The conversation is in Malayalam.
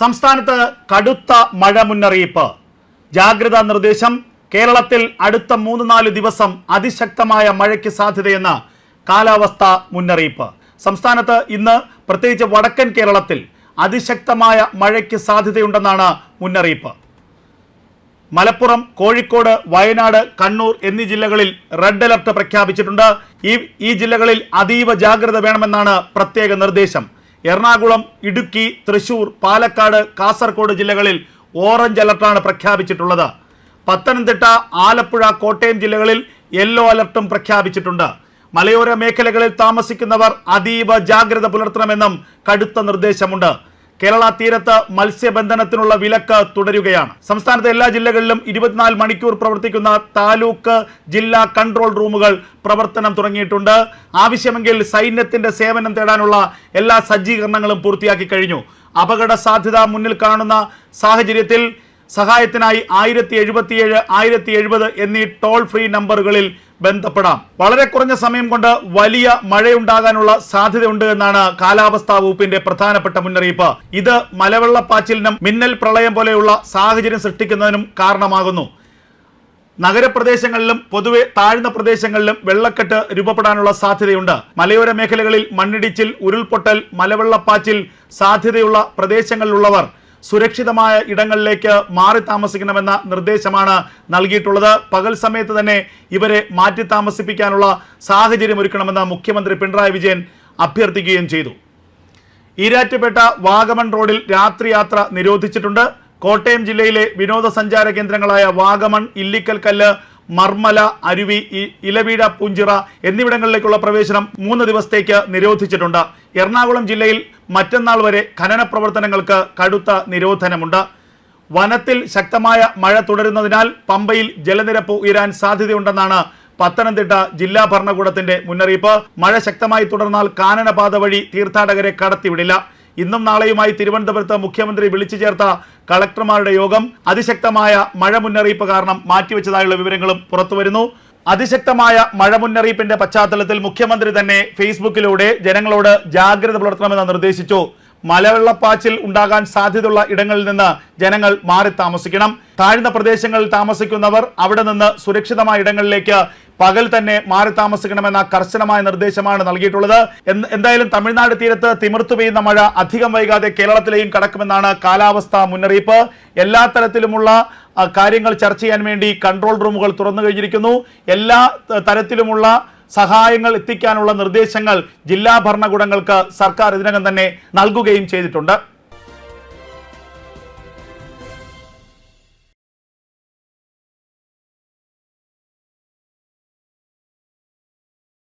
സംസ്ഥാനത്ത് കടുത്ത മഴ മുന്നറിയിപ്പ്. ജാഗ്രതാ നിർദ്ദേശം കേരളത്തിൽ അടുത്ത മൂന്ന് നാല് ദിവസം അതിശക്തമായ മഴയ്ക്ക് സാധ്യതയെന്ന് കാലാവസ്ഥ മുന്നറിയിപ്പ്. സംസ്ഥാനത്ത് ഇന്ന് പ്രത്യേകിച്ച് വടക്കൻ കേരളത്തിൽ അതിശക്തമായ മഴയ്ക്ക് സാധ്യതയുണ്ടെന്നാണ് മുന്നറിയിപ്പ്. മലപ്പുറം കോഴിക്കോട് വയനാട് കണ്ണൂർ എന്നീ ജില്ലകളിൽ റെഡ് അലർട്ട് പ്രഖ്യാപിച്ചിട്ടുണ്ട്. ഈ ഈ ജില്ലകളിൽ അതീവ ജാഗ്രത വേണമെന്നാണ് പ്രത്യേക നിർദ്ദേശം. എറണാകുളം ഇടുക്കി തൃശൂർ പാലക്കാട് കാസർഗോഡ് ജില്ലകളിൽ ഓറഞ്ച് അലർട്ടാണ് പ്രഖ്യാപിച്ചിട്ടുള്ളത്. പത്തനംതിട്ട ആലപ്പുഴ കോട്ടയം ജില്ലകളിൽ യെല്ലോ അലർട്ടും പ്രഖ്യാപിച്ചിട്ടുണ്ട്. മലയോര മേഖലകളിൽ താമസിക്കുന്നവർ അതീവ ജാഗ്രത പുലർത്തണമെന്നും കടുത്ത നിർദ്ദേശമുണ്ട്. കേരള തീരത്ത് മത്സ്യബന്ധനത്തിനുള്ള വിലക്ക് തുടരുകയാണ്. സംസ്ഥാനത്തെ എല്ലാ ജില്ലകളിലും ഇരുപത്തിനാല് മണിക്കൂർ പ്രവർത്തിക്കുന്ന താലൂക്ക് ജില്ലാ കൺട്രോൾ റൂമുകൾ പ്രവർത്തനം തുടങ്ങിയിട്ടുണ്ട്. ആവശ്യമെങ്കിൽ സൈന്യത്തിന്റെ സേവനം തേടാനുള്ള എല്ലാ സജ്ജീകരണങ്ങളും പൂർത്തിയാക്കി കഴിഞ്ഞു. അപകട സാധ്യത മുന്നിൽ കാണുന്ന സാഹചര്യത്തിൽ സഹായത്തിനായി ആയിരത്തി എഴുപത്തിയേഴ് ആയിരത്തി എഴുപത് എന്നീ ടോൾ ഫ്രീ നമ്പറുകളിൽ ബന്ധപ്പെടാം. വളരെ കുറഞ്ഞ സമയം കൊണ്ട് വലിയ മഴയുണ്ടാകാനുള്ള സാധ്യതയുണ്ട് എന്നാണ് കാലാവസ്ഥാ വകുപ്പിന്റെ പ്രധാനപ്പെട്ട മുന്നറിയിപ്പ്. ഇത് മലവെള്ളപ്പാച്ചിലിനും മിന്നൽ പ്രളയം പോലെയുള്ള സാഹചര്യം സൃഷ്ടിക്കുന്നതിനും കാരണമാകുന്നു. നഗരപ്രദേശങ്ങളിലും പൊതുവെ താഴ്ന്ന പ്രദേശങ്ങളിലും വെള്ളക്കെട്ട് രൂപപ്പെടാനുള്ള സാധ്യതയുണ്ട്. മലയോര മേഖലകളിൽ മണ്ണിടിച്ചിൽ ഉരുൾപൊട്ടൽ മലവെള്ളപ്പാച്ചിൽ സാധ്യതയുള്ള പ്രദേശങ്ങളിലുള്ളവർ സുരക്ഷിതമായ ഇടങ്ങളിലേക്ക് മാറി താമസിക്കണമെന്ന നിർദ്ദേശമാണ് നൽകിയിട്ടുള്ളത്. പകൽ സമയത്ത് തന്നെ ഇവരെ മാറ്റി താമസിപ്പിക്കാനുള്ള സാഹചര്യം ഒരുക്കണമെന്ന് മുഖ്യമന്ത്രി പിണറായി വിജയൻ അഭ്യർത്ഥിക്കുകയും ചെയ്തു. ഈരാറ്റുപേട്ട വാഗമൺ റോഡിൽ രാത്രിയാത്ര നിരോധിച്ചിട്ടുണ്ട്. കോട്ടയം ജില്ലയിലെ വിനോദസഞ്ചാര കേന്ദ്രങ്ങളായ വാഗമൺ ഇല്ലിക്കൽ കല്ല് മർമല അരുവി ഇലവീട പൂഞ്ചിറ എന്നിവിടങ്ങളിലേക്കുള്ള പ്രവേശനം മൂന്ന് ദിവസത്തേക്ക് നിരോധിച്ചിട്ടുണ്ട്. എറണാകുളം ജില്ലയിൽ മറ്റന്നാൾ വരെ ഖനന പ്രവർത്തനങ്ങൾക്ക് കടുത്ത നിരോധനമുണ്ട്. വനത്തിൽ ശക്തമായ മഴ തുടരുന്നതിനാൽ പമ്പയിൽ ജലനിരപ്പ് ഉയരാൻ സാധ്യതയുണ്ടെന്നാണ് പത്തനംതിട്ട ജില്ലാ ഭരണകൂടത്തിന്റെ മുന്നറിയിപ്പ്. മഴ ശക്തമായി തുടർന്നാൽ കാനനപാത വഴി തീർത്ഥാടകരെ കടത്തിവിടില്ല. ഇന്നും നാളെയുമായി തിരുവനന്തപുരത്ത് മുഖ്യമന്ത്രി വിളിച്ചു ചേർത്ത കളക്ടർമാരുടെ യോഗം. അതിശക്തമായ മഴ മുന്നറിയിപ്പ് കാരണം മാറ്റിവെച്ചതായുള്ള വിവരങ്ങളും പുറത്തുവരുന്നു. അതിശക്തമായ മഴ മുന്നറിയിപ്പിന്റെ പശ്ചാത്തലത്തിൽ മുഖ്യമന്ത്രി തന്നെ ഫേസ്ബുക്കിലൂടെ ജനങ്ങളോട് ജാഗ്രത പുലർത്തണമെന്ന് നിർദ്ദേശിച്ചു. മലവെള്ളപ്പാച്ചിൽ ഉണ്ടാകാൻ സാധ്യതയുള്ള ഇടങ്ങളിൽ നിന്ന് ജനങ്ങൾ മാറി താമസിക്കണം. താഴ്ന്ന പ്രദേശങ്ങളിൽ താമസിക്കുന്നവർ അവിടെ നിന്ന് സുരക്ഷിതമായ ഇടങ്ങളിലേക്ക് പകൽ തന്നെ മാറി താമസിക്കണമെന്ന കർശനമായ നിർദ്ദേശമാണ് നൽകിയിട്ടുള്ളത്. എന്തായാലും തമിഴ്നാട് തീരത്ത് തിമിർത്തു പെയ്യുന്ന മഴ അധികം വൈകാതെ കേരളത്തിലെയും കടക്കുമെന്നാണ് കാലാവസ്ഥാ മുന്നറിയിപ്പ്. എല്ലാ തരത്തിലുമുള്ള കാര്യങ്ങൾ ചർച്ച ചെയ്യാൻ വേണ്ടി കൺട്രോൾ റൂമുകൾ തുറന്നു കഴിഞ്ഞിരിക്കുന്നു. എല്ലാ തരത്തിലുമുള്ള സഹായങ്ങൾ എത്തിക്കാനുള്ള നിർദ്ദേശങ്ങൾ ജില്ലാ ഭരണകൂടങ്ങൾക്ക് സർക്കാർ ഇതിനകം തന്നെ നൽകുകയും ചെയ്തിട്ടുണ്ട്.